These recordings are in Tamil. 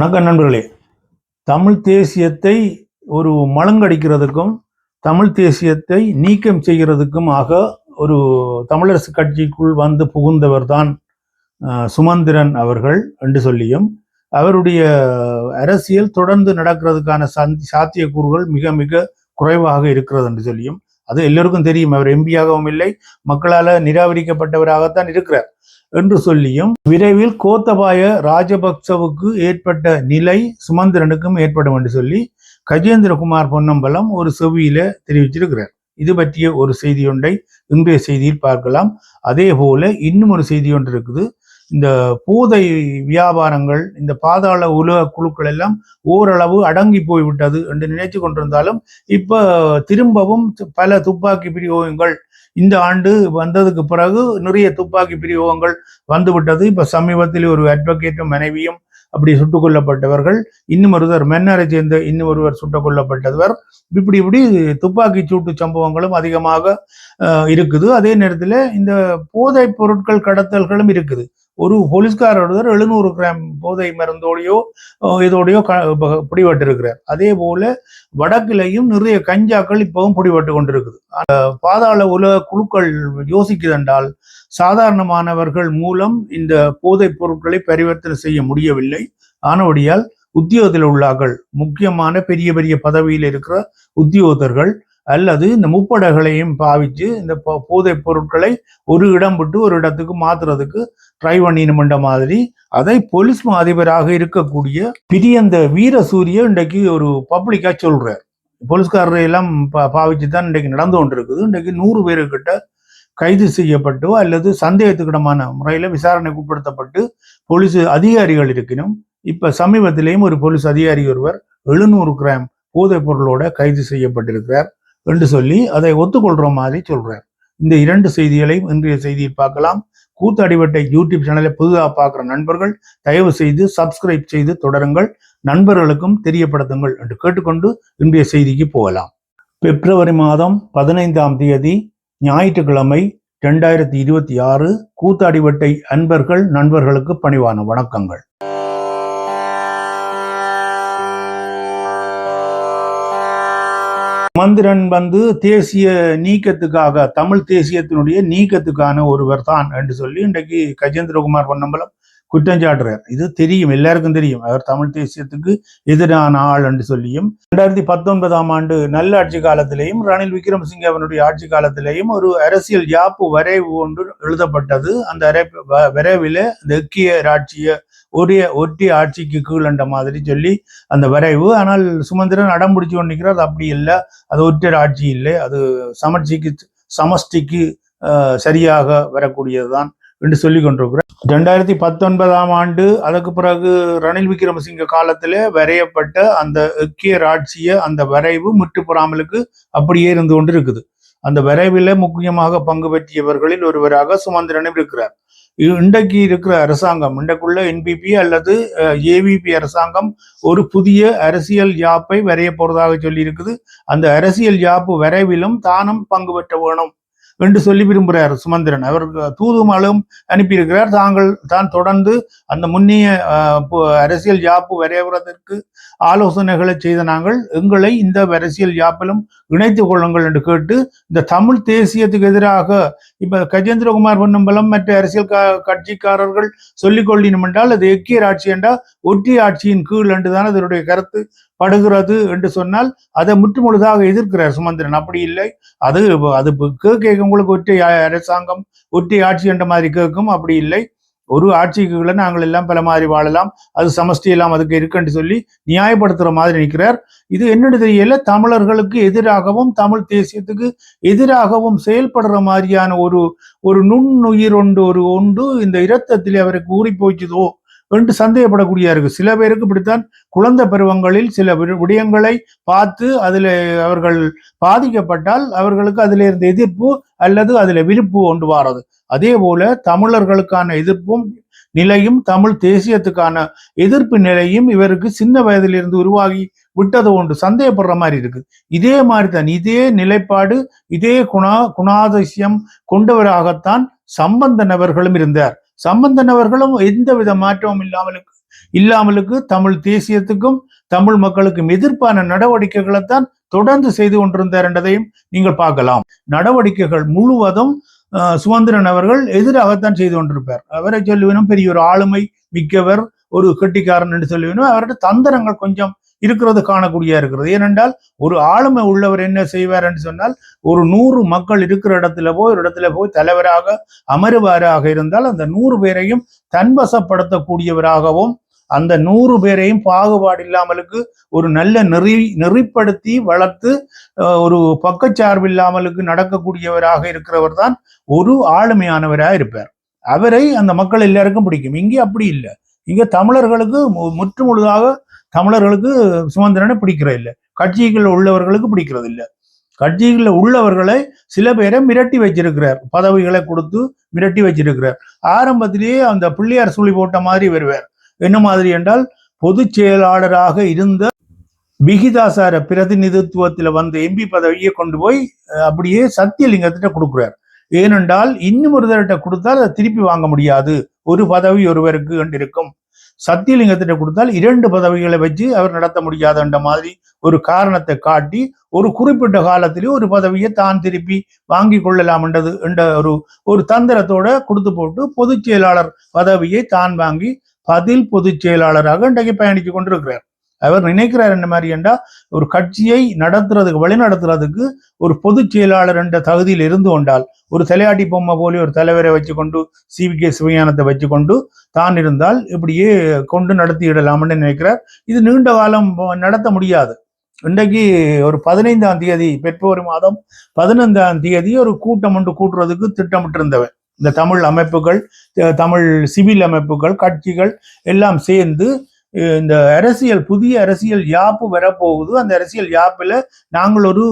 வணக்கம் நண்பர்களே தமிழ் தேசியத்தை ஒரு மலங்கடிக்கிறதுக்கும் தமிழ் தேசியத்தை நீக்கம் செய்கிறதுக்கும் ஆக ஒரு தமிழரசு கட்சிக்குள் வந்து புகுந்தவர் தான் சுமந்திரன் அவர்கள் என்று சொல்லியும் அவருடைய அரசியல் தொடர்ந்து நடக்கிறதுக்கான சந்தி சாத்தியக்கூறுகள் மிக மிக குறைவாக இருக்கிறது என்று சொல்லியும் அது எல்லோருக்கும் தெரியும். அவர் எம்பியாகவும் இல்லை மக்களால் நிராகரிக்கப்பட்டவராகத்தான் இருக்கிறார் என்று சொல்லியும் விரைவில் கோத்தபாய ராஜபக்சவுக்கு ஏற்பட்ட நிலை சுமந்திரனுக்கும் ஏற்படும் என்று சொல்லி கஜேந்திரகுமார் பொன்னம்பலம் ஒரு செவியில தெரிவிச்சிருக்கிறார் இது பற்றிய ஒரு செய்தியொன்றை இன்றைய செய்தியில் பார்க்கலாம். அதே போல இன்னும் ஒரு செய்தி ஒன்று இருக்குது. இந்த பூதை வியாபாரங்கள் இந்த பாதாள உலக குழுக்கள் எல்லாம் ஓரளவு அடங்கி போய்விட்டது என்று நினைத்து கொண்டிருந்தாலும் இப்போ திரும்பவும் பல துப்பாக்கி பிரியோகங்கள் இந்த ஆண்டு வந்ததுக்கு பிறகு நிறைய துப்பாக்கி பிரியோகங்கள் வந்துவிட்டது. இப்போ சமீபத்தில் ஒரு அட்வொகேட்டும் மனைவியும் அப்படி சுட்டுக் கொல்லப்பட்டவர்கள் இன்னும் ஒருவர் மென்னரை சேர்ந்த இன்னும் ஒருவர் சுட்டுக் கொல்லப்பட்டவர். இப்படி இப்படி துப்பாக்கி சூட்டு சம்பவங்களும் அதிகமாக இருக்குது. அதே நேரத்தில் இந்த போதைப் பொருட்கள் கடத்தல்களும் இருக்குது. ஒரு போலீஸ்காரர் எழுநூறு கிராம் போதை மருந்தோடையோ இதோடையோ பிடிபட்டிருக்கிறார். அதே போல வடக்கிலையும் நிறைய கஞ்சாக்கள் இப்பவும் பிடிபட்டு கொண்டிருக்குது. பாதாள உலக குழுக்கள் யோசிக்குதென்றால் சாதாரணமானவர்கள் மூலம் இந்த போதைப் பொருட்களை பரிவர்த்தனை செய்ய முடியவில்லை. ஆனபடியால் உத்தியோகத்தில் உள்ளார்கள். முக்கியமான பெரிய பெரிய பதவியில் இருக்கிற உத்தியோகத்தர்கள் அல்லது இந்த முப்படைகளையும் பாவிச்சு இந்த போதை பொருட்களை ஒரு இடம் விட்டு ஒரு இடத்துக்கு மாத்துறதுக்கு ட்ரை பண்ணினுமென்ற மாதிரி அதை போலீஸ் அதிபராக இருக்கக்கூடிய பிரியந்த வீரசூரிய இன்றைக்கு ஒரு பப்ளிக்காக சொல்றார். போலீஸ்காரரை எல்லாம் பாவிச்சு தான் இன்றைக்கு நடந்து கொண்டிருக்குது. இன்றைக்கு நூறு பேருக்கிட்ட கைது செய்யப்பட்டோ அல்லது சந்தேகத்துக்கிடமான முறையில் விசாரணைக்கு உட்படுத்தப்பட்டு போலீஸ் அதிகாரிகள் இருக்கணும் இப்போ சமீபத்திலேயும் ஒரு போலீஸ் அதிகாரி ஒருவர் எழுநூறு கிராம் போதைப் பொருளோட கைது செய்யப்பட்டிருக்கிறார். என்று சொல்லி அதை ஒத்துக்கொள்கிற மாதிரி சொல்கிறார் இந்த இரண்டு செய்திகளையும் இன்றைய செய்தியை பார்க்கலாம். கூத்தாடிவட்டை யூடியூப் சேனலை புதுதாக பார்க்குற நண்பர்கள் தயவு செய்து சப்ஸ்கிரைப் செய்து தொடருங்கள். நண்பர்களுக்கும் தெரியப்படுத்துங்கள் என்று கேட்டுக்கொண்டு இன்றைய செய்திக்கு போகலாம். பிப்ரவரி மாதம் பதினைந்தாம் தேதி ஞாயிற்றுக்கிழமை ரெண்டாயிரத்தி இருபத்தி ஆறு கூத்தாடிவட்டை அன்பர்கள் நண்பர்களுக்கு பணிவான வணக்கங்கள். மந்திரன் வந்து தேசிய நீக்கத்துக்காக தமிழ் தேசியத்தினுடைய நீக்கத்துக்கான ஒருவர் தான் என்று சொல்லி இன்றைக்கு கஜேந்திரகுமார் பொன்னம்பலம் குற்றம் சாட்டுறார். இது தெரியும் எல்லாருக்கும் தெரியும். அவர் தமிழ் தேசியத்துக்கு எதிரான ஆள் என்று சொல்லியும் ரெண்டாயிரத்தி பத்தொன்பதாம் ஆண்டு நல்ல ஆட்சி காலத்திலேயும் ரணில் விக்ரமசிங்க அவனுடைய ஆட்சி காலத்திலேயும் ஒரு அரசியல் யாப்பு வரைவு ஒன்று எழுதப்பட்டது. அந்த விரைவில் இந்த எக்கிய ராட்சிய ஒரே ஒட்டி ஆட்சிக்கு கீழண்ட மாதிரி சொல்லி அந்த வரைவு. ஆனால் சுமந்திரன் அடம் பிடிச்சு கொண்டிருக்கிறார். அது அப்படி இல்லை. அது ஒற்றர் ஆட்சி இல்லை. அது சமர்ச்சிக்கு சமஷ்டிக்கு சரியாக வரக்கூடியதுதான் என்று சொல்லி கொண்டிருக்கிறேன் ரெண்டாயிரத்தி பத்தொன்பதாம் ஆண்டு அதுக்கு பிறகு ரணில் விக்ரமசிங்க காலத்தில் வரையப்பட்ட அந்த எக்கியர் ஆட்சிய அந்த வரைவு முற்றுப்புறாமலுக்கு அப்படியே இருந்து கொண்டு இருக்குது அந்த வரைவில் முக்கியமாக பங்கு பெற்றியவர்களில் ஒருவராக சுமந்திரனும் இருக்கிறார். இன்றைக்கு இருக்கிற அரசாங்கம். இன்றைக்குள்ள என்பிபி அல்லது ஏவிபி அரசாங்கம் ஒரு புதிய அரசியல் யாப்பை வரைய போறதாக சொல்லி இருக்குது அந்த அரசியல் யாப்பு வரைவிலும் தானும் பங்கு பெற்ற வேணும். என்று சொல்லி விரும்புகிறார் சுமந்திரன். அவர் தூதுமலும் அனுப்பியிருக்கிறார். தாங்கள் தான் தொடர்ந்து அந்த முன்னிய அரசியல் யாப்பு வரைவதற்கு ஆலோசனைகளை செய்த நாங்கள் எங்களை இந்த அரசியல் யாப்பிலும் இணைத்துக் கொள்ளுங்கள் என்று கேட்டு இந்த தமிழ் தேசியத்துக்கு எதிராக இப்ப கஜேந்திரகுமார் பொன்னம்பலம் மற்ற அரசியல் கட்சிக்காரர்கள் சொல்லிக் கொள்ளினும் என்றால் அது எக்கியர் ஆட்சி என்றால் ஒற்றிய ஆட்சியின் கீழ் என்றுதான் அதனுடைய கருத்து. படுகிறது என்று சொன்னால் அதை முற்றுமுழுதாக எதிர்க்கிறார் சுமந்திரன். அப்படி இல்லை. அது அது கேட்க உங்களுக்கு ஒற்றை அரசாங்கம் ஒற்றை ஆட்சி என்ற மாதிரி கேட்கும். அப்படி இல்லை. ஒரு ஆட்சிக்குள்ள நாங்கள் எல்லாம் பல மாதிரி வாழலாம். அது சமஷ்டி எல்லாம் அதுக்கு இருக்குன்னு சொல்லி நியாயப்படுத்துற மாதிரி நிற்கிறார். இது என்னென்னு தெரியல. தமிழர்களுக்கு எதிராகவும் தமிழ் தேசியத்துக்கு எதிராகவும் செயல்படுற மாதிரியான ஒரு ஒரு நுண்ணுயிர் ஒன்று ஒரு ஒன்று இந்த இரத்தத்தில் அவருக்கு ஊறி போச்சுதோ என்று சந்தேகப்படக்கூடிய இருக்கு. சில பேருக்கு இப்படித்தான் குழந்தை பருவங்களில் சில விடயங்களை பார்த்து அதில் அவர்கள் பாதிக்கப்பட்டால் அவர்களுக்கு அதில் இருந்த எதிர்ப்பு அல்லது அதில் விருப்பு ஒன்று வாரது. அதே போல தமிழர்களுக்கான எதிர்ப்பும் நிலையும் தமிழ் தேசியத்துக்கான எதிர்ப்பு நிலையும் இவருக்கு சின்ன வயதிலிருந்து உருவாகி விட்டது ஒன்று. சந்தேகப்படுற மாதிரி இருக்கு. இதே மாதிரி தான் இதே நிலைப்பாடு இதே குணா குணாதிசயம் கொண்டவராகத்தான் சம்பந்த நபர்களும் இருந்தார். சம்பந்தன் அவர்களும் எந்த வித மாற்றமும் இல்லாமலுக்கு இல்லாமலுக்கு தமிழ் தேசியத்துக்கும் தமிழ் மக்களுக்கும் எதிர்ப்பான நடவடிக்கைகளை தான் தொடர்ந்து செய்து கொண்டிருந்தார் என்றதையும் நீங்கள் பார்க்கலாம். நடவடிக்கைகள் முழுவதும் அஹ், அவர்கள் எதிராகத்தான் செய்து கொண்டிருப்பார். அவரை சொல்லுவேனும் பெரிய ஒரு ஆளுமை மிக்கவர் ஒரு கெட்டிக்காரன் என்று சொல்லுவேனும் அவருடைய தந்திரங்கள் கொஞ்சம் இருக்கிறது காணக்கூடியா இருக்கிறது. ஏனென்றால் ஒரு ஆளுமை உள்ளவர் என்ன செய்வார் என்று சொன்னால் ஒரு நூறு மக்கள் இருக்கிற இடத்துல போய் ஒரு இடத்துல போய் தலைவராக அமருவாராக இருந்தால் அந்த நூறு பேரையும் தன்வசப்படுத்தக்கூடியவராகவும் அந்த நூறு பேரையும் பாகுபாடு இல்லாமலுக்கு ஒரு நல்ல நெறி நெறிப்படுத்தி வளர்த்து ஒரு பக்கச்சார்பு இல்லாமலுக்கு நடக்கக்கூடியவராக இருக்கிறவர் தான் ஒரு ஆளுமையானவராக இருப்பார். அவரை அந்த மக்கள் எல்லாருக்கும் பிடிக்கும். இங்கே அப்படி இல்லை. இங்க தமிழர்களுக்கு மு- முற்று முழுதாக தமிழர்களுக்கு சுமந்திரனை பிடிக்கிறது இல்லை கட்சிகள் உள்ளவர்களுக்கு பிடிக்கிறது இல்லை கட்சிகளில் உள்ளவர்களை சில பேரை மிரட்டி வச்சிருக்கிறார். பதவிகளை கொடுத்து மிரட்டி வச்சிருக்கிறார். ஆரம்பத்திலேயே அந்த பிள்ளையார் சுழி போட்ட மாதிரி வருவார். என்ன மாதிரி என்றால் பொதுச் செயலாளராக இருந்த விகிதாசார பிரதிநிதித்துவத்தில் வந்த எம்பி பதவியை கொண்டு போய் அப்படியே சத்தியலிங்கத்திட்ட கொடுக்குறார். ஏனென்றால் இன்னும் ஒருத்தர்கிட்ட கொடுத்தால் அதை திருப்பி வாங்க முடியாது. ஒரு பதவி ஒருவருக்கு கண்டிருக்கும் இருக்கும். சத்தியலிங்கத்திட்ட கொடுத்தால் இரண்டு பதவிகளை வச்சு அவர் நடத்த முடியாதுன்ற மாதிரி ஒரு காரணத்தை காட்டி ஒரு குறிப்பிட்ட காலத்திலேயே ஒரு பதவியை தான் திருப்பி வாங்கி கொள்ளலாம் என்றது என்ற ஒரு ஒரு தந்திரத்தோட கொடுத்து போட்டு பொதுச் செயலாளர் பதவியை தான் வாங்கி பதில் பொதுச் செயலாளராக இன்றைக்கு பயணித்து கொண்டிருக்கிறார். அவர் நினைக்கிறார் என்ன மாதிரி என்றால் ஒரு கட்சியை நடத்துறதுக்கு வழி நடத்துறதுக்கு ஒரு பொதுச் செயலாளர் என்ற தகுதியில் இருந்து கொண்டால் ஒரு தலையாட்டி பொம்மை போல ஒரு தலைவரை வச்சுக்கொண்டு சிவி கே சிவஞானத்தை வச்சுக்கொண்டு தான் இருந்தால் இப்படியே கொண்டு நடத்திவிடலாம்னு நினைக்கிறார். இது நீண்ட காலம் நடத்த முடியாது. இன்றைக்கு ஒரு பதினைந்தாம் தேதி பிப்ரவரி மாதம் பதினைந்தாம் தேதி ஒரு கூட்டம் ஒன்று கூட்டுறதுக்கு திட்டமிட்டிருந்தவன் இந்த தமிழ் அமைப்புகள் தமிழ் சிவில் அமைப்புகள் கட்சிகள் எல்லாம் சேர்ந்து இந்த அரசியல் புதிய அரசியல் யாப்பு வரப்போகுது அந்த அரசியல் யாப்பில் நாங்கள் ஒரு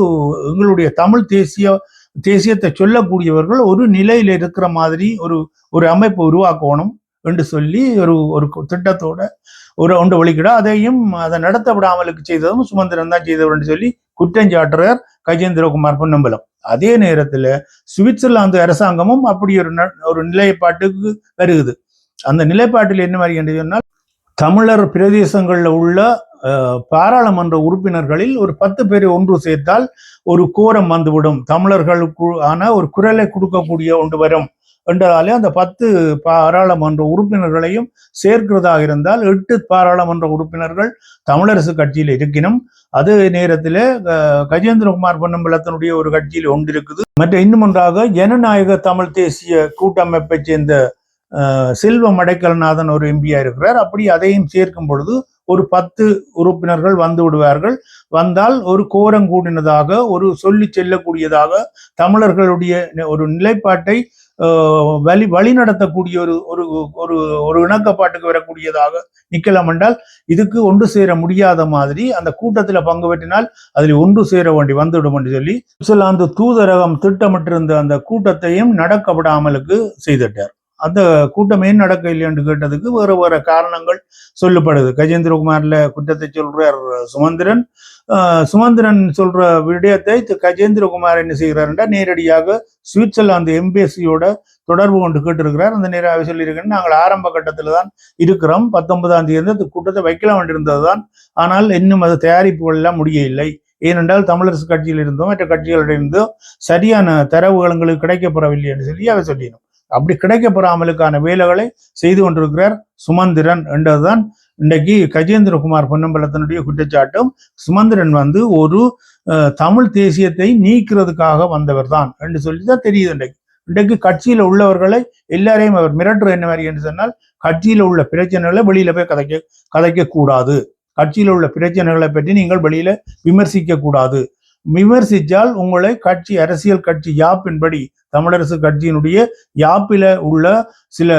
எங்களுடைய தமிழ் தேசிய தேசியத்தை சொல்லக்கூடியவர்கள் ஒரு நிலையில இருக்கிற மாதிரி ஒரு ஒரு அமைப்பு உருவாக்கணும் என்று சொல்லி ஒரு ஒரு திட்டத்தோட ஒரு ஒன்று ஒழிக்கிட அதையும் அதை நடத்த விடாமலுக்கு செய்ததும் சுமந்திரன் தான் செய்தவர் சொல்லி குற்றஞ்சாட்டுறார் கஜேந்திரகுமார் பொன்னம்பலம். அதே நேரத்தில் சுவிட்சர்லாந்து அரசாங்கமும் அப்படி ஒரு ந- ஒரு நிலைப்பாட்டுக்கு வருகுது. அந்த நிலைப்பாட்டில் என்ன மாதிரி என்று சொன்னால் தமிழர் பிரதேசங்களில் உள்ள அஹ், பாராளுமன்ற உறுப்பினர்களில் ஒரு பத்து பேரை ஒன்று சேர்த்தால் ஒரு கோரம் வந்துவிடும். தமிழர்களுக்கு ஆன ஒரு குரலை கொடுக்கக்கூடிய ஒன்று வரும். என்றாலே அந்த பத்து பாராளுமன்ற உறுப்பினர்களையும் சேர்க்கிறதாக இருந்தால் எட்டு பாராளுமன்ற உறுப்பினர்கள் தமிழரசு கட்சியில் இருக்கணும் அதே நேரத்தில் கஜேந்திரகுமார் பொன்னம்பலத்தினுடைய ஒரு கட்சியில் ஒன்று இருக்குது. மற்ற இன்னும் ஒன்றாக ஜனநாயக தமிழ் தேசிய கூட்டமைப்பை சேர்ந்த செல்வ மடைக்கல்நாதன் ஒரு எம்பியா இருக்கிறார். அப்படி அதையும் சேர்க்கும் பொழுது ஒரு பத்து உறுப்பினர்கள் வந்து விடுவார்கள். வந்தால் ஒரு கோரம் கூடினதாக ஒரு சொல்லி செல்லக்கூடியதாக தமிழர்களுடைய ஒரு நிலைப்பாட்டை வழி வழி நடத்தக்கூடிய ஒரு ஒரு ஒரு ஒரு இணக்கப்பாட்டுக்கு வரக்கூடியதாக நிக்கலாம் என்றால் இதுக்கு ஒன்று சேர முடியாத மாதிரி அந்த கூட்டத்தில் பங்கு பெற்றினால் அதில் ஒன்று சேர வேண்டி வந்துவிடும் என்று சொல்லி சுவிட்சர்லாந்து தூதரகம் திட்டமிட்டிருந்த அந்த கூட்டத்தையும் நடக்கப்படாமலுக்கு செய்துட்டார் அந்த கூட்டம் ஏன் நடக்க இல்லைன்னு கேட்டதுக்கு வேறு வேறு காரணங்கள் சொல்லப்படுது. கஜேந்திரகுமார்ல குற்றத்தை சொல்கிறார் சுமந்திரன். ஆஹ் சுமந்திரன் சொல்ற விடயத்தை தி- கஜேந்திரகுமார் என்ன செய்கிறாருன்னா நேரடியாக சுவிட்சர்லாந்து எம்பேசியோட தொடர்பு கொண்டு கேட்டிருக்கிறார். அந்த நேரம் சொல்லியிருக்கேன் நாங்கள் ஆரம்ப கட்டத்தில் தான் இருக்கிறோம். பத்தொன்பதாம் தேதி அந்த கூட்டத்தை வைக்கலாம் வேண்டியிருந்தது தான். ஆனால் இன்னும் அது தயாரிப்புகள் எல்லாம் முடியவில்லை. ஏனென்றால் தமிழரசு கட்சியில் இருந்தோ மற்ற கட்சிகளிலிருந்தோ சரியான தரவுகள் எங்களுக்கு கிடைக்கப்பெறவில்லை என்று சொல்லி அவர் சொல்லினோம் அப்படி கிடைக்கப்பெறாமலுக்கான வேலைகளை செய்து கொண்டிருக்கிறார் சுமந்திரன் என்றதுதான். இன்றைக்கு கஜேந்திரகுமார் பொன்னம்பலத்தினுடைய குற்றச்சாட்டும் சுமந்திரன் வந்து ஒரு தமிழ் தேசியத்தை நீக்கிறதுக்காக வந்தவர் தான் என்று சொல்லி தான் தெரியுது இன்றைக்கு. இன்றைக்கு கட்சியில் உள்ளவர்களை எல்லாரையும் அவர் மிரட்டுற என்ன மாதிரி என்று சொன்னால் கட்சியில் உள்ள பிரச்சனைகளை வெளியில போய் கதைக்க கதைக்க கூடாது. கட்சியில் உள்ள பிரச்சனைகளை பற்றி நீங்கள் வெளியில விமர்சிக்க கூடாது. விமர்சித்தால் உங்களை கட்சி அரசியல் கட்சி யாப்பின்படி தமிழரசு கட்சியினுடைய யாப்பில உள்ள சில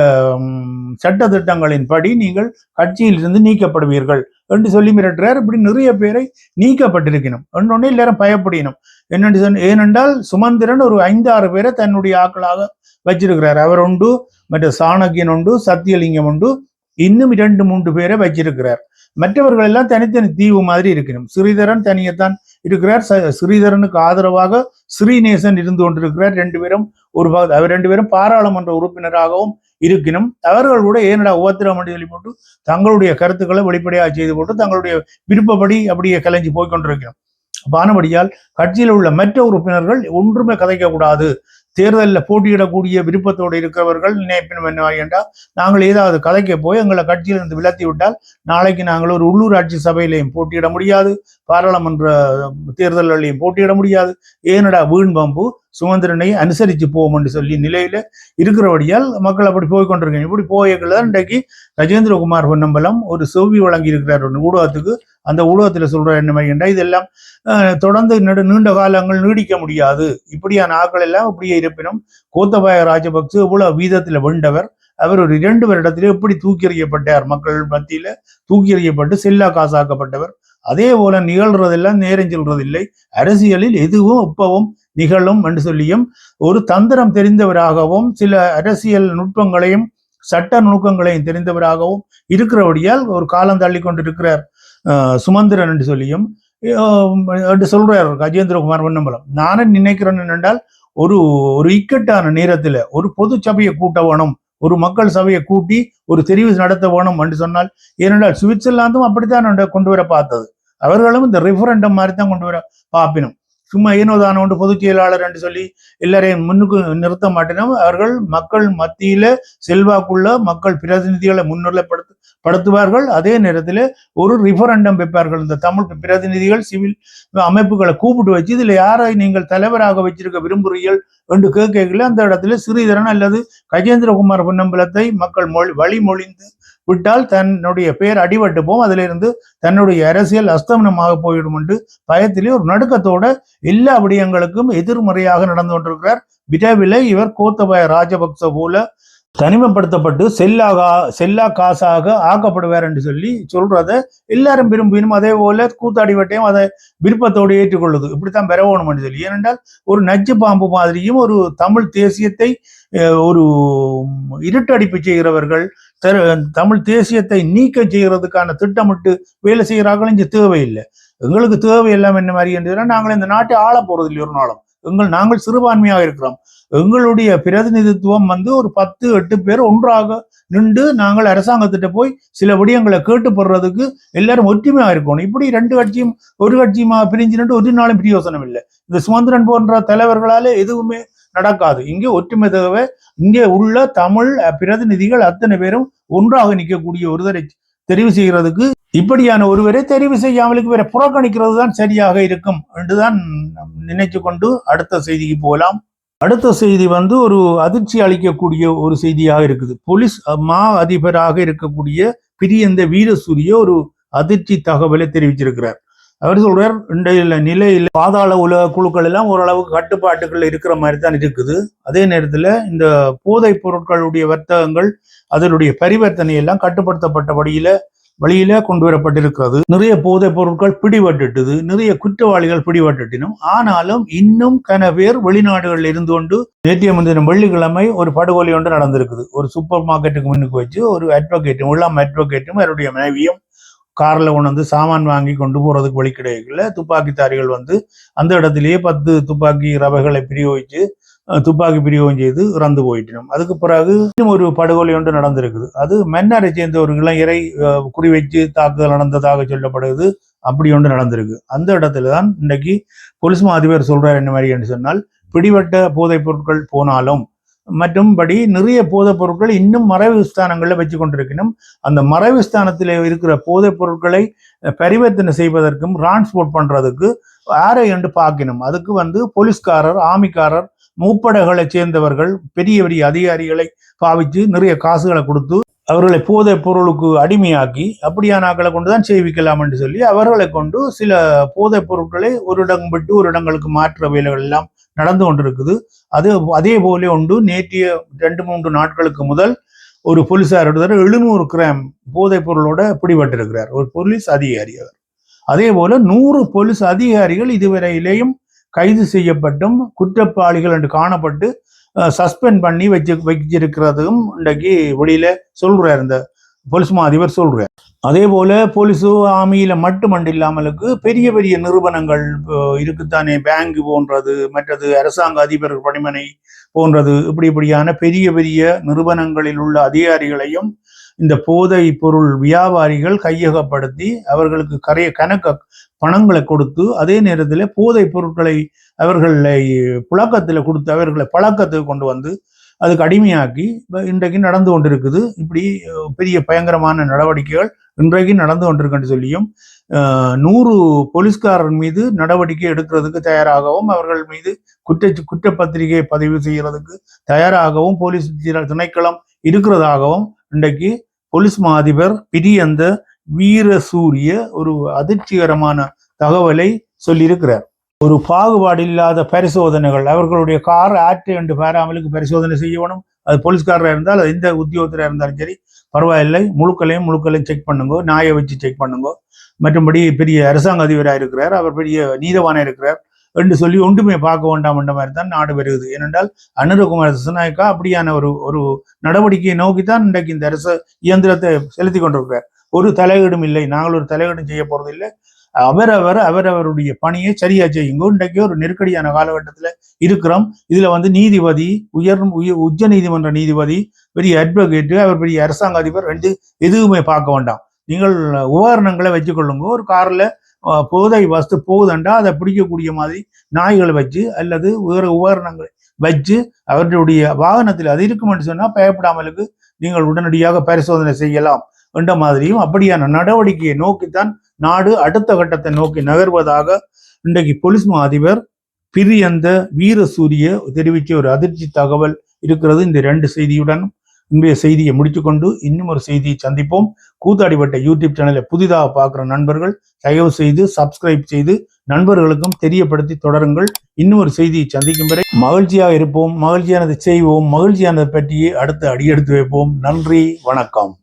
சட்ட சட்ட திட்டங்களின்படி நீங்கள் கட்சியிலிருந்து நீக்கப்படுவீர்கள் என்று சொல்லி மிரட்டுறார். இப்படி நிறைய பேரை நீக்கப்பட்டிருக்கணும். இன்னொன்னு எல்லாரும் பயப்படினும் என்னென்று சொன்ன ஏனென்றால் சுமந்திரன் ஒரு ஐந்தாறு பேரை தன்னுடைய ஆட்களாக வச்சிருக்கிறார். அவர் உண்டு மற்ற சாணக்கியன் உண்டு சத்தியலிங்கம் உண்டு இன்னும் இரண்டு மூன்று பேரை வச்சிருக்கிறார். மற்றவர்கள் எல்லாம் தனித்தனி தீவு மாதிரி இருக்கணும். ஸ்ரீதரன் தனியத்தான் இருக்கிறார். ஸ்ரீதரனுக்கு ஆதரவாக ஸ்ரீநேசன் இருந்து கொண்டிருக்கிறார். ரெண்டு பேரும் ஒரு பகுதி அவர் ரெண்டு பேரும் பாராளுமன்ற உறுப்பினராகவும் இருக்கினும் அவர்கள் கூட ஏனடா உபத்திரம் என்று சொல்லி போட்டு தங்களுடைய கருத்துக்களை வெளிப்படையாக செய்து போட்டு தங்களுடைய விருப்பப்படி அப்படியே கலைஞ்சு போய்கொண்டிருக்கிறோம் பானபடியால் கட்சியில் உள்ள மற்ற உறுப்பினர்கள் ஒன்றுமே கதைக்க கூடாது தேர்தலில் போட்டியிடக்கூடிய விருப்பத்தோடு இருக்கிறவர்கள் நினைப்பினும் என்ன என்றால் நாங்கள் ஏதாவது கதைக்க போய் எங்களை கட்சியிலிருந்து விலத்தி விட்டால் நாளைக்கு நாங்கள் ஒரு உள்ளூராட்சி சபையிலையும் போட்டியிட முடியாது பாராளுமன்ற தேர்தல்களையும் போட்டியிட முடியாது. ஏனடா வீண் பம்பு? சுமந்திரனை அனுசரித்து போவோம் என்று சொல்லி நிலையில இருக்கிறபடியால் மக்கள் அப்படி போய்கொண்டிருக்கேன் இப்படி போய்கள் இன்றைக்கு கஜேந்திரகுமார் பொன்னம்பலம் ஒரு செவ்வி வழங்கி இருக்கிறார் ஊடகத்துக்கு அந்த ஊடகத்தில் சொல்ற என்ன என்றால் இதெல்லாம் தொடர்ந்து நெடு நீண்ட காலங்கள் நீடிக்க முடியாது. இப்படியான ஆட்கள் எல்லாம் இப்படியே இருப்பினும் கோத்தபாய ராஜபக்ச இவ்வளவு வீதத்தில் வென்றவர். அவர் ஒரு இரண்டு வருடத்திலே எப்படி தூக்கி எறியப்பட்டார்? மக்கள் மத்தியில தூக்கி எறியப்பட்டு செல்லா காசாக்கப்பட்டவர். அதே போல நிகழ்றதெல்லாம் நேரம் சொல்றதில்லை. அரசியலில் எதுவும் இப்பவும் நிகழும் என்று சொல்லியும் ஒரு தந்திரம் தெரிந்தவராகவும் சில அரசியல் நுட்பங்களையும் சட்ட நுணுக்கங்களையும் தெரிந்தவராகவும் இருக்கிறபடியால் ஒரு காலம் தள்ளி கொண்டிருக்கிறார். சுமந்திரன் என்று சொல்லியும் அஹ், என்று சொல்றார் கஜேந்திரகுமார் பொன்னம்பலம் நானும் நினைக்கிறேன் என்னென்றால் ஒரு ஒரு இக்கட்டான நேரத்துல ஒரு பொது சபையை கூட்ட வேணும் ஒரு மக்கள் சபையை கூட்டி ஒரு தெரிவு நடத்த வேணும் என்று சொன்னால் ஏனென்றால் சுவிட்சர்லாந்தும் அப்படித்தான் கொண்டு வர பார்த்தது. அவர்களும் இந்த ரெஃபரண்டம் மாதிரி தான் கொண்டு வர பார்ப்பினும். சும்மா ஏனோதான ஒன்று பொதுச் செயலாளர் என்று சொல்லி எல்லாரையும் முன்னுக்கு நிறுத்த மாட்டினோம். அவர்கள் மக்கள் மத்தியில செல்வாக்குள்ள மக்கள் பிரதிநிதிகளை முன்னிலைப்படுத்த படுத்துவார்கள். அதே நேரத்தில் ஒரு ரிஃபரண்டம் வைப்பார்கள். இந்த தமிழ் பிரதிநிதிகள் சிவில் அமைப்புகளை கூப்பிட்டு வச்சு இதுல யாரை நீங்கள் தலைவராக வச்சிருக்க விரும்புகிறீர்கள் என்று கேட்கல அந்த இடத்துல ஸ்ரீதரன் அல்லது கஜேந்திரகுமார் பொன்னம்பலத்தை மக்கள் மொழி வழிமொழிந்து விட்டால் தன்னுடைய பெயர் அடிபட்டு போகும் அதிலிருந்து தன்னுடைய அரசியல் அஸ்தமனமாக போயிடும் என்று பயத்திலே ஒரு நடுக்கத்தோட எல்லா விடயங்களுக்கும் எதிர்மறையாக நடந்து கொண்டிருக்கிறார். விரைவில் இவர் கோத்தபாய ராஜபக்ச போல தனிமைப்படுத்தப்பட்டு செல்லாகா செல்லா காசாக ஆக்கப்படுவார் என்று சொல்லி சொல்றத எல்லாரும் விரும்பினும் அதே போல கூத்தாடிவட்டையும் அதை விருப்பத்தோடு ஏற்றுக்கொள்ளுது. இப்படித்தான் பெறவோணும் என்று சொல்லி. ஏனென்றால் ஒரு நச்சு பாம்பு மாதிரியும் ஒரு தமிழ் தேசியத்தை ஒரு இருட்டடிப்பு செய்கிறவர்கள் தமிழ் தேசியத்தை நீக்க செய்கிறதுக்கான திட்டமிட்டு வேலை செய்கிறார்கள் இங்கே தேவையில்லை. எங்களுக்கு தேவை எல்லாம் என்ன மாதிரி என்று நாங்கள் இந்த நாட்டை ஆள போறது இல்லை ஒரு நாளும். எங்கள் நாங்கள் சிறுபான்மையாக இருக்கிறோம். எங்களுடைய பிரதிநிதித்துவம் வந்து ஒரு பத்து எட்டு பேர் ஒன்றாக நின்று நாங்கள் அரசாங்கத்திட்ட போய் சில விடயங்களை கேட்டு போடுறதுக்கு எல்லாரும் ஒற்றுமையாக இருக்கணும். இப்படி ரெண்டு கட்சியும் ஒரு கட்சியுமா பிரிஞ்சு நின்று ஒரு நாளும் பிரயோசனம் இல்லை. இந்த சுமந்திரன் போன்ற தலைவர்களால எதுவுமே நடக்காது. இங்கே ஒற்றுமை தகவ இங்கே உள்ள தமிழ் பிரதிநிதிகள் அத்தனை பேரும் ஒன்றாக நிற்கக்கூடிய ஒருவரை தெரிவு செய்கிறதுக்கு இப்படியான ஒருவரை தெரிவு செய்யாமலுக்கு வேற புறக்கணிக்கிறது தான் சரியாக இருக்கும் என்றுதான் நினைச்சு கொண்டு அடுத்த செய்திக்கு போகலாம். அடுத்த செய்தி வந்து ஒரு அதிர்ச்சி அளிக்கக்கூடிய ஒரு செய்தியாக இருக்குது. போலீஸ் மா அதிபராக இருக்கக்கூடிய பிரியந்த வீரசூரிய ஒரு அதிர்ச்சி தகவலை தெரிவிச்சிருக்கிறார். அவர் சொல்றார். இன்றைய நிலையில் பாதாள உலக குழுக்கள் எல்லாம் ஓரளவுக்கு கட்டுப்பாட்டுகள் இருக்கிற மாதிரி தான் இருக்குது. அதே நேரத்தில் இந்த போதைப் பொருட்களுடைய வர்த்தகங்கள் அதனுடைய பரிவர்த்தனை எல்லாம் கட்டுப்படுத்தப்பட்டபடியில வழியில கொண்டு வரப்பட்டிருக்கிறது. நிறைய போதைப் பொருட்கள் பிடிபட்டுட்டுது. நிறைய குற்றவாளிகள் பிடிபட்டுட்டினும் ஆனாலும் இன்னும் கன பேர் வெளிநாடுகளில் இருந்து கொண்டு நேற்றைய முன்தினம் வெள்ளிக்கிழமை ஒரு படுகொலை ஒன்று நடந்திருக்குது. ஒரு சூப்பர் மார்க்கெட்டுக்கு முன்னுக்கு வச்சு ஒரு அட்வொகேட்டும் உள்ளாம் அட்வொகேட்டும் அவருடைய மனைவியும் கார்ல கொண்டு வந்து சாமான் வாங்கி கொண்டு போறதுக்கு வழி கிடைக்கல துப்பாக்கித்தாரிகள் வந்து அந்த இடத்திலேயே பத்து துப்பாக்கி ரவைகளை பிரியோகிச்சு துப்பாக்கி பிரியோகம் செய்து இறந்து போயிட்டோம். அதுக்கு பிறகு இன்னும் ஒரு படுகொலை ஒன்று நடந்திருக்குது. அது மன்னரை சேர்ந்த ஒரு இளைஞரை அஹ், குறிவைச்சு தாக்குதல் நடந்ததாக சொல்லப்படுது. அப்படி ஒன்று நடந்திருக்கு. அந்த இடத்துல தான் இன்றைக்கு போலீஸ் மா அதிபர் சொல்றார் என்ன மாதிரி என்று சொன்னால் பிடிபட்ட போதைப் பொருட்கள் போனாலும் மற்றும்படி நிறைய போதைப் பொருட்கள் இன்னும் மறைவு ஸ்தானங்களில் வச்சு கொண்டிருக்கணும் அந்த மறைவு ஸ்தானத்தில் இருக்கிற போதைப் பொருட்களை பரிவர்த்தனை செய்வதற்கும் டிரான்ஸ்போர்ட் பண்றதுக்கு யாரை என்று பார்க்கணும்? அதுக்கு வந்து போலீஸ்காரர் ஆமிக்காரர் மூப்படைகளை சேர்ந்தவர்கள் பெரிய பெரிய அதிகாரிகளை பாவிச்சு நிறைய காசுகளை கொடுத்து அவர்களை போதைப் பொருளுக்கு அடிமையாக்கி அப்படியான ஆக்களை கொண்டு தான் செய்விக்கலாம் என்று சொல்லி அவர்களை கொண்டு சில போதைப் பொருட்களை ஒரு இடம் விட்டு ஒரு இடங்களுக்கு மாற்ற வேலைகள் எல்லாம் நடந்து கொண்டிருக்குது. அது அதே போல உண்டு. நேற்றைய ரெண்டு மூன்று நாட்களுக்கு முதல் ஒரு போலீஸார் ஒருத்தர் எழுநூறு கிராம் போதைப் பொருளோட பிடிபட்டிருக்கிறார். ஒரு போலீஸ் அதிகாரி அவர். அதே போல நூறு போலீஸ் அதிகாரிகள் இதுவரையிலேயும் கைது செய்யப்பட்டும் குற்றப்பாளிகள் என்று காணப்பட்டு சஸ்பெண்ட் பண்ணி வச்சு வச்சிருக்கிறதும் இன்றைக்கு வெளியில சொல்றார் இந்த போலீஸ் மா அதிபர் சொல்றார். அதே போல போலீஸ் ஆர்மியில மட்டுமண்டு இல்லாமலுக்கு பெரிய பெரிய நிறுவனங்கள் இருக்குத்தானே பேங்க் போன்றது மற்றது அரசாங்க அதிபர் பணிமனை போன்றது இப்படி இப்படியான பெரிய பெரிய நிறுவனங்களில் உள்ள அதிகாரிகளையும் இந்த போதை பொருள் வியாபாரிகள் கையகப்படுத்தி அவர்களுக்கு கரைய கணக்க பணங்களை கொடுத்து அதே நேரத்தில் போதை பொருட்களை அவர்களை புழக்கத்தில் கொடுத்து அவர்களை பழக்கத்துக்கு கொண்டு வந்து அதுக்கு அடிமையாக்கி இன்றைக்கு நடந்து கொண்டிருக்குது. இப்படி பெரிய பயங்கரமான நடவடிக்கைகள் இன்றைக்கு நடந்து கொண்டிருக்குன்னு சொல்லியும் நூறு போலீஸ்காரர் மீது நடவடிக்கை எடுக்கிறதுக்கு தயாராகவும் அவர்கள் மீது குற்ற குற்றப்பத்திரிகை பதிவு செய்கிறதுக்கு தயாராகவும் போலீஸ் திணைக்களம் இருக்கிறதாகவும் இன்றைக்கு போலீஸ் மா அதிபர் வீர வீரசூரிய ஒரு அதிர்ச்சிகரமான தகவலை சொல்லியிருக்கிறார். ஒரு பாகுபாடு இல்லாத பரிசோதனைகள். அவர்களுடைய கார் ஆற்று என்று பாராமலுக்கு பரிசோதனை செய்யணும். அது போலீஸ்காரராக இருந்தால் அது எந்த உத்தியோகத்தில் இருந்தாலும் சரி பரவாயில்லை. முழுக்களையும் முழுக்களையும் செக் பண்ணுங்க. நாயை வச்சு செக் பண்ணுங்க. மற்றும்படி பெரிய அரசாங்க அதிபராக இருக்கிறார். அவர் பெரிய நீதவானாக இருக்கிறார் என்று சொல்லி ஒன்றுமே பார்க்க வேண்டாம் என்ற மாதிரி தான் நாடு வருகிறது. ஏனென்றால் அனுரகுமார் திசநாயக்கா அப்படியான ஒரு ஒரு நடவடிக்கையை நோக்கி தான் இன்றைக்கு இந்த அரசு இயந்திரத்தை செலுத்தி கொண்டிருக்கிறார். ஒரு தலையீடும் இல்லை. நாங்கள் ஒரு தலையீடும் செய்ய போறது இல்லை அவரவர் அவரவருடைய பணியை சரியா செய்யுங்க. இன்றைக்கு ஒரு நெருக்கடியான காலகட்டத்தில் இருக்கிறோம். இதுல வந்து நீதிபதி உயர் உயர் உச்ச நீதிமன்ற நீதிபதி பெரிய அட்வொகேட்டு அவர் பெரிய அரசாங்க அதிபர் ரெண்டு எதுவுமே பார்க்க வேண்டாம். நீங்கள் உபகரணங்களை வச்சுக்கொள்ளுங்க. ஒரு காரில் போதை வஸ்து போகுதுண்டா அதை பிடிக்கக்கூடிய மாதிரி நாய்களை வச்சு அல்லது வேறு உபகரணங்களை வச்சு அவர்களுடைய வாகனத்தில் அது இருக்குமென்று சொன்னால் பயப்படாமலுக்கு நீங்கள் உடனடியாக பரிசோதனை செய்யலாம். என்ற மாதிரியும் அப்படியான நடவடிக்கையை நோக்கித்தான் நாடு அடுத்த கட்டத்தை நோக்கி நகர்வதாக இன்றைக்கு போலீஸ் மா அதிபர் பிரியந்த வீரசூரிய தெரிவித்த ஒரு அதிர்ச்சி தகவல் இருக்கிறது. இந்த ரெண்டு செய்தியுடன் இன்றைய செய்தியை முடித்துக்கொண்டு இன்னும் ஒரு செய்தியை சந்திப்போம். கூத்தாடிப்பட்ட யூடியூப் சேனலை புதிதாக பார்க்குற நண்பர்கள் தயவு செய்து சப்ஸ்கிரைப் செய்து நண்பர்களுக்கும் தெரியப்படுத்தி தொடருங்கள். இன்னும் ஒரு செய்தியை சந்திக்கும் வரை மகிழ்ச்சியாக இருப்போம். மகிழ்ச்சியானதை செய்வோம். மகிழ்ச்சியானதை பற்றியே அடுத்து அடியெடுத்து வைப்போம். நன்றி. வணக்கம்.